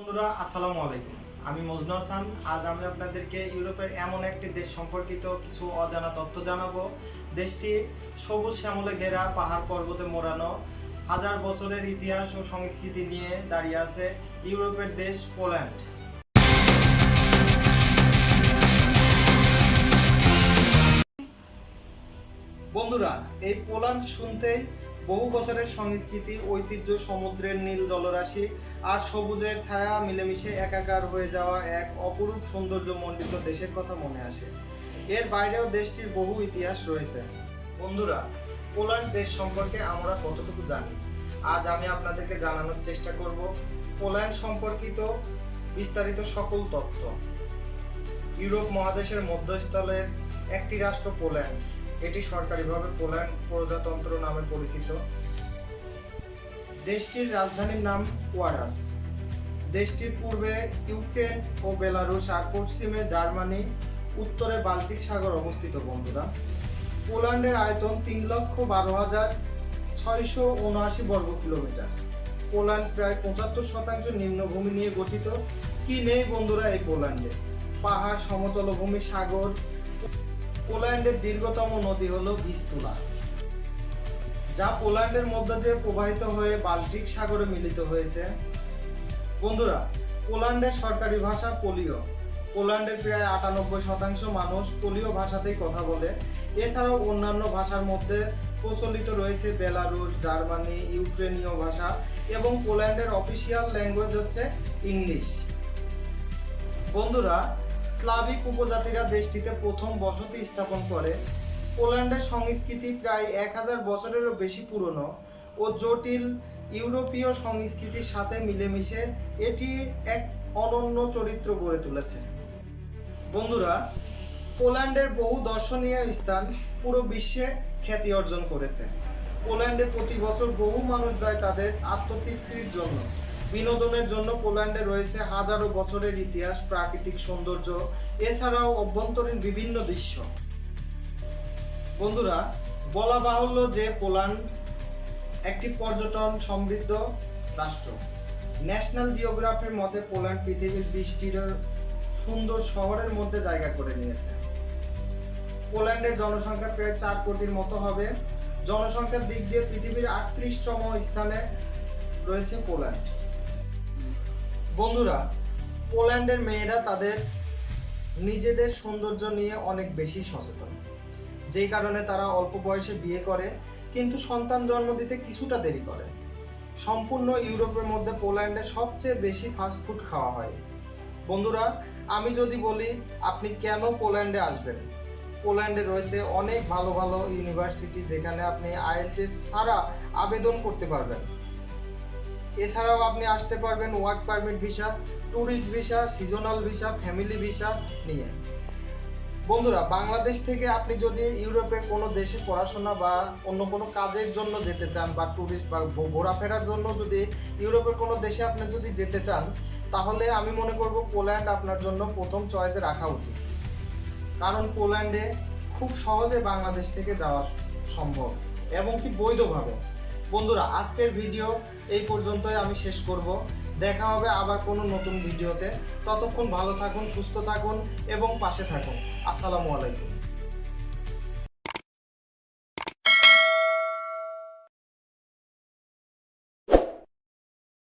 বন্ধুরা, আসসালামু আলাইকুম। আমি মজনু হাসান। আজ আমি আপনাদেরকে ইউরোপের এমন একটি দেশ সম্পর্কিত কিছু অজানা তথ্য জানাব। দেশটি সবুজ শ্যামলে ঘেরা পাহাড় পর্বতে মোড়ানো, হাজার বছরের ইতিহাস ও সংস্কৃতি নিয়ে দাঁড়িয়ে আছে ইউরোপের দেশ পোল্যান্ড। বন্ধুরা, এই পোল্যান্ড শুনতেই বহু বছরের সংস্কৃতি, ঐতিহ্য, সমুদ্রের নীল জলরাশি আর সবুজের ছায়া মিলেমিশে একাকার হয়ে যাওয়া এক অপরূপ সৌন্দর্য মণ্ডিত দেশের কথা মনে আসে। এর বাইরেও দেশটির বহু ইতিহাস রয়েছে। বন্ধুরা, পোল্যান্ড দেশ সম্পর্কে আমরা কতটুকু জানি? আজ আমি আপনাদেরকে জানানোর চেষ্টা করব পোল্যান্ড সম্পর্কিত বিস্তারিত সকল তথ্য। ইউরোপ মহাদেশের মধ্যস্থলের একটি রাষ্ট্র পোল্যান্ড। এটি সরকারিভাবে পোল্যান্ড প্রজাতন্ত্র নামে পরিচিত। দেশটির রাজধানীর নাম ওয়ারাস দেশটির পূর্বে ইউক্রেন ও বেলারুশ আর পশ্চিমে জার্মানি, উত্তরে বাল্টিক সাগর অবস্থিত, বন্ধুরা। পোল্যান্ডের আয়তন তিন লক্ষ বারো হাজার ছয়শো উনআশি বর্গ কিলোমিটার। পোল্যান্ড প্রায় পঁচাত্তর শতাংশ নিম্নভূমি নিয়ে গঠিত। কি নেই, বন্ধুরা, এই পোল্যান্ডে? পাহাড়, সমতল ভূমি, সাগর পোল্যান্ডের দীর্ঘতম নদী হলো ভিস্তুলা, যা পোল্যান্ডের মধ্য দিয়ে প্রবাহিত হয়ে বাল্টিক সাগরে মিলিত হয়েছে। বন্ধুরা, পোল্যান্ডের সরকারি ভাষা পোলিও পোল্যান্ডের প্রায় আটানব্বই শতাংশ মানুষ পোলীয় ভাষাতেই কথা বলে। এছাড়াও অন্যান্য ভাষার মধ্যে প্রচলিত রয়েছে বেলারুশ, জার্মানি, ইউক্রেনীয় ভাষা এবং পোল্যান্ডের অফিসিয়াল ল্যাঙ্গুয়েজ হচ্ছে ইংলিশ। বন্ধুরা স্লাভিক উপজাতিরা দেশটিতে প্রথম বসতি স্থাপন করে। পোল্যান্ডের সংস্কৃতি প্রায় এক হাজার বছরেরও বেশি পুরনো ও জটিল ইউরোপীয় সংস্কৃতির সাথে মিলেমিশে এটি এক অনন্য চরিত্র গড়ে তুলেছে। বন্ধুরা, পোল্যান্ডের বহু দর্শনীয় স্থান পুরো বিশ্বে খ্যাতি অর্জন করেছে। পোল্যান্ডে প্রতি বছর বহু মানুষ যায় তাদের আত্মতৃপ্তির জন্য। বিনোদনের জন্য পোল্যান্ডে রয়েছে হাজারো বছরের ইতিহাস, প্রাকৃতিক সৌন্দর্য, এছাড়াও অভ্যন্তরীণ বিভিন্ন দৃশ্য। বন্ধুরা, বলা বাহুল্য যে পোল্যান্ড একটি পর্যটন সমৃদ্ধ রাষ্ট্র। ন্যাশনাল জিওগ্রাফির মতে পোল্যান্ড পৃথিবীর বৃষ্টির সুন্দর শহরের মধ্যে জায়গা করে নিয়েছে। পোল্যান্ডের জনসংখ্যা প্রায় চার কোটির মতো হবে। জনসংখ্যার দিক দিয়ে পৃথিবীর আটত্রিশতম স্থানে রয়েছে পোল্যান্ড। বন্ধুরা, পোল্যান্ডের মেয়েরা তাদের নিজেদের সৌন্দর্য নিয়ে অনেক বেশি সচেতন। যেই কারণে তারা অল্প বয়সে বিয়ে করে, কিন্তু সন্তান জন্ম দিতে কিছুটা দেরি করে। সম্পূর্ণ ইউরোপের মধ্যে পোল্যান্ডে সবচেয়ে বেশি ফাস্ট ফুড খাওয়া হয়। বন্ধুরা, আমি যদি বলি, আপনি কেন পোল্যান্ডে আসবেন? পোল্যান্ডে রয়েছে অনেক ভালো ভালো ইউনিভার্সিটি যেখানে আপনি আইএলটিএস ছাড়া আবেদন করতে পারবেন। এছাড়াও আপনি আসতে পারবেন work permit visa tourist visa seasonal visa family visa নিয়ে। বন্ধুরা, বাংলাদেশ থেকে আপনি যদি ইউরোপের কোনো দেশে পড়াশোনা বা অন্য কোনো কাজের জন্য যেতে চান বা ট্যুরিস্ট বা ঘোরাফেরার জন্য যদি ইউরোপের কোনো দেশে আপনি যদি যেতে চান, তাহলে আমি মনে করব পোল্যান্ড আপনার জন্য প্রথম চয়েসে রাখা উচিত। কারণ পোল্যান্ডে খুব সহজে বাংলাদেশ থেকে যাওয়া সম্ভব এবং কি বৈধভাবে। বন্ধুরা, আজকের ভিডিও এই পর্যন্তই আমি শেষ করব। দেখা হবে আবার কোনো নতুন ভিডিওতে। ততক্ষণ ভালো থাকুন, সুস্থ থাকুন এবং পাশে থাকুন। আসসালামু আলাইকুম।